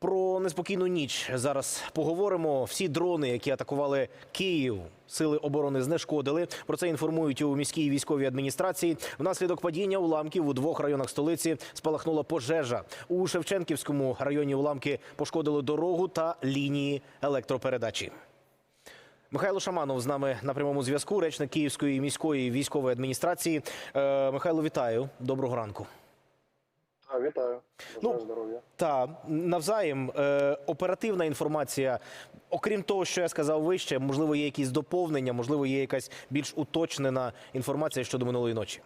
Про неспокійну ніч зараз поговоримо. Всі дрони, які атакували Київ, сили оборони знешкодили. Про це інформують у міській військовій адміністрації. Внаслідок падіння уламків у двох районах столиці спалахнула пожежа. У Шевченківському районі уламки пошкодили дорогу та лінії електропередачі. Михайло Шаманов з нами на прямому зв'язку, речник Київської міської військової адміністрації. Е, Михайло, вітаю. Доброго ранку. А, вітаю. Ну, здоров'я. Та навзаєм е, оперативна інформація. Окрім того, що я сказав вище, можливо, є якісь доповнення, можливо, є якась більш уточнена інформація щодо минулої ночі.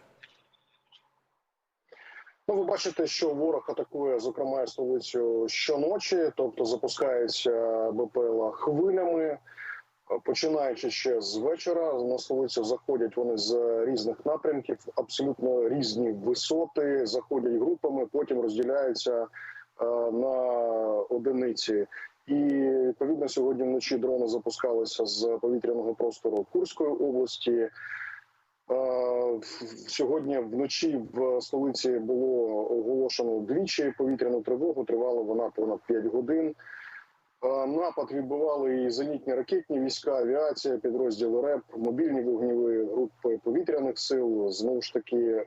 Ну, ви бачите, що ворог атакує, зокрема, столицю щоночі, тобто запускається БПЛА хвилями. Починаючи ще з вечора, на столицю заходять вони з різних напрямків, абсолютно різні висоти, заходять групами, потім розділяються е, на одиниці. І відповідно сьогодні вночі дрони запускалися з повітряного простору Курської області. Е, Сьогодні вночі в столиці було оголошено двічі повітряну тривогу. Тривала вона понад 5 годин. Е, Напад відбували і зенітні ракетні війська, авіація, підрозділи РЕП, мобільні вогневі групи повітряних сил. Знову ж таки, е,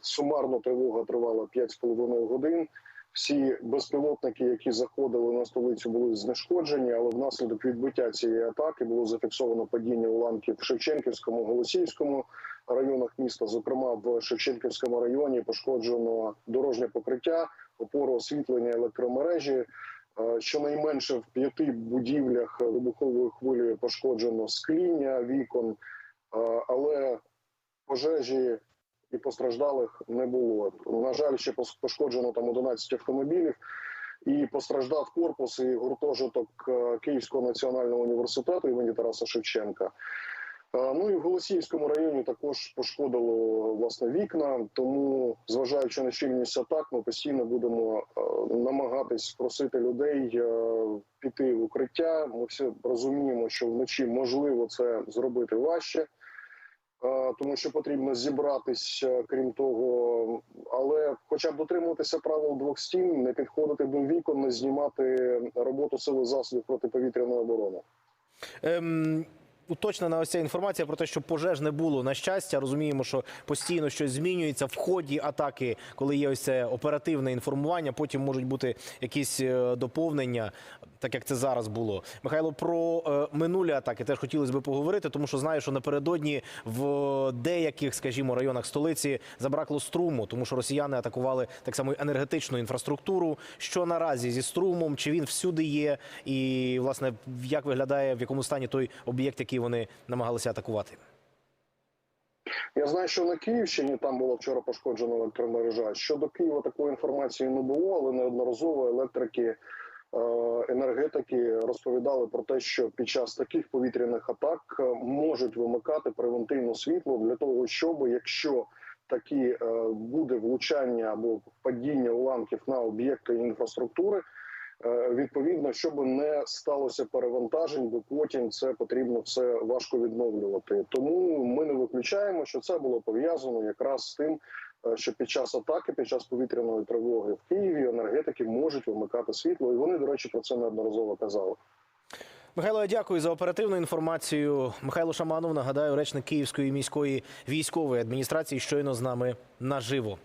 сумарно тривога тривала 5,5 годин. Всі безпілотники, які заходили на столицю, були знешкоджені, але внаслідок відбиття цієї атаки було зафіксовано падіння уламків в Шевченківському, Голосіївському районах міста. Зокрема, в Шевченківському районі пошкоджено дорожнє покриття, опору освітлення електромережі. Е, Щонайменше в п'яти будівлях вибуховою хвилею пошкоджено скління вікон, е, але пожежі і постраждалих не було. На жаль, ще пошкоджено там 11 автомобілів. І постраждав корпус і гуртожиток е, Київського національного університету імені Тараса Шевченка. Е, Ну і в Голосіївському районі також пошкодило власне вікна. Тому, зважаючи на щільність атак, ми постійно будемо е, намагатись просити людей е, піти в укриття. Ми всі розуміємо, що вночі можливо це зробити важче. Тому що потрібно зібратись, е, крім того, але хоча б дотримуватися правил двох стін, не підходити до вікон, не знімати роботу сили засобів протиповітряної оборони. Ем, уточнена ось ця інформація про те, що пожеж не було. На щастя, розуміємо, що постійно щось змінюється в ході атаки, коли є ось це оперативне інформування. Потім можуть бути якісь е, доповнення, так як це зараз було. Михайло, про е, минулі атаки теж хотілося б поговорити, тому що знаю, що напередодні в деяких, скажімо, районах столиці забракло струму, тому що росіяни атакували так само енергетичну інфраструктуру. Що наразі зі струмом? Чи він всюди є? І власне як виглядає в якому стані той об'єкт, який вони намагалися атакувати? Я знаю, що на Київщині там була вчора пошкоджена електромережа. Щодо Києва такої інформації не було, але неодноразово електрики енергетики розповідали про те, що під час таких повітряних атак е, можуть вимикати превентивне світло для того, щоб якщо такі е, буде влучання або падіння уламків на об'єкти інфраструктури. е, Відповідно, щоб не сталося перевантажень, бо потім це потрібно все важко відновлювати. Тому ми не виключаємо, що це було пов'язано якраз з тим, е, що під час атаки, під час повітряної тривоги в Києві енергетики можуть вимикати світло, і вони, до речі, про це неодноразово казали. Михайло, я дякую за оперативну інформацію. Михайло Шаманов, нагадаю, речник Київської міської військової адміністрації, щойно з нами наживо.